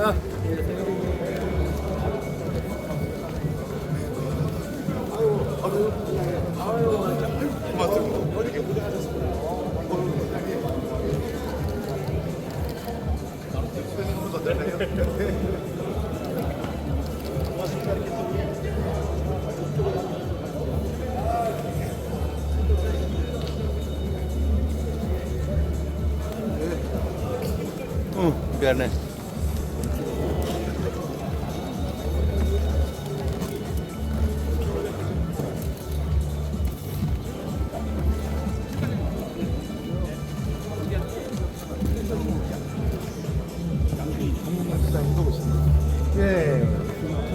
Heh. Hı, biberine.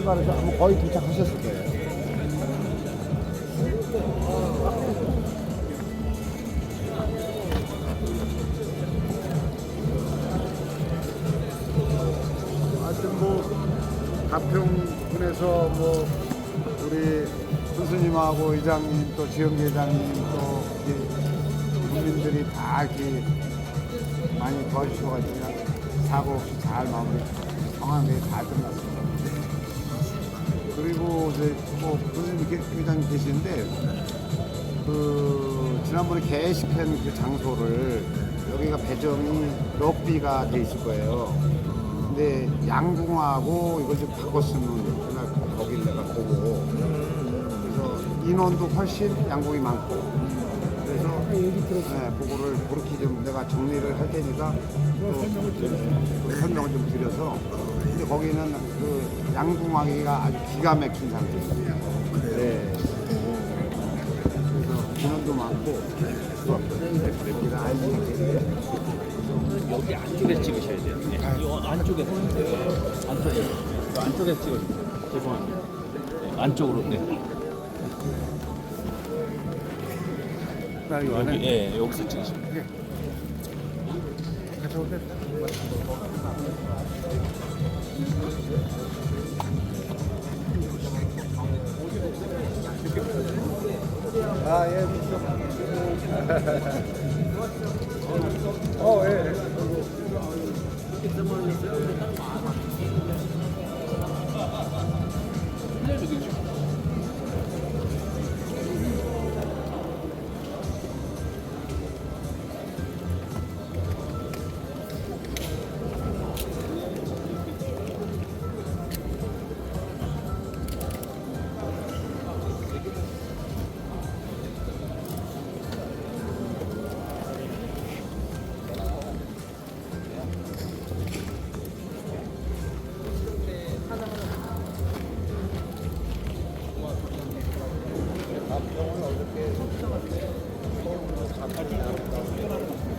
출발해서 아마 거의 도착하셨을 거예요. 뭐 가평군에서 뭐 우리 선수님하고 이장님 또 지영계 회장님 또 국민들이 다 이렇게 많이 도와주셔가지고 사고 없이 잘 마무리 성황리에 잘 끝났습니다. 그리고 이제 뭐 계- 회장님 계시는데 그 지난번에 개식한 그 장소를 여기가 배정이 럭비가 돼 있을 거예요. 근데 양궁하고 이걸 좀 바꿨으면 그날 거길 내가 보고. 그래서 인원도 훨씬 양궁이 많고. 그래서 네, 그거를 그렇게 좀 내가 정리를 할 테니까 또 설명을 좀 드려서. 근데 거기는 그 양궁하기가 아주 기가 막힌 상태입니다. 네. 그래서 인원도 많고 여기가 아이들이 여기 안쪽에 찍으셔야 돼요. 네. 이 안쪽에 안쪽에 이 안쪽에 찍어주세요. 죄송합니다. 네, 안쪽으로 네. 여기 예 여기서 찍으시면 돼요. 가져오 면 아, 예, 어, 예. 영어는 어떻게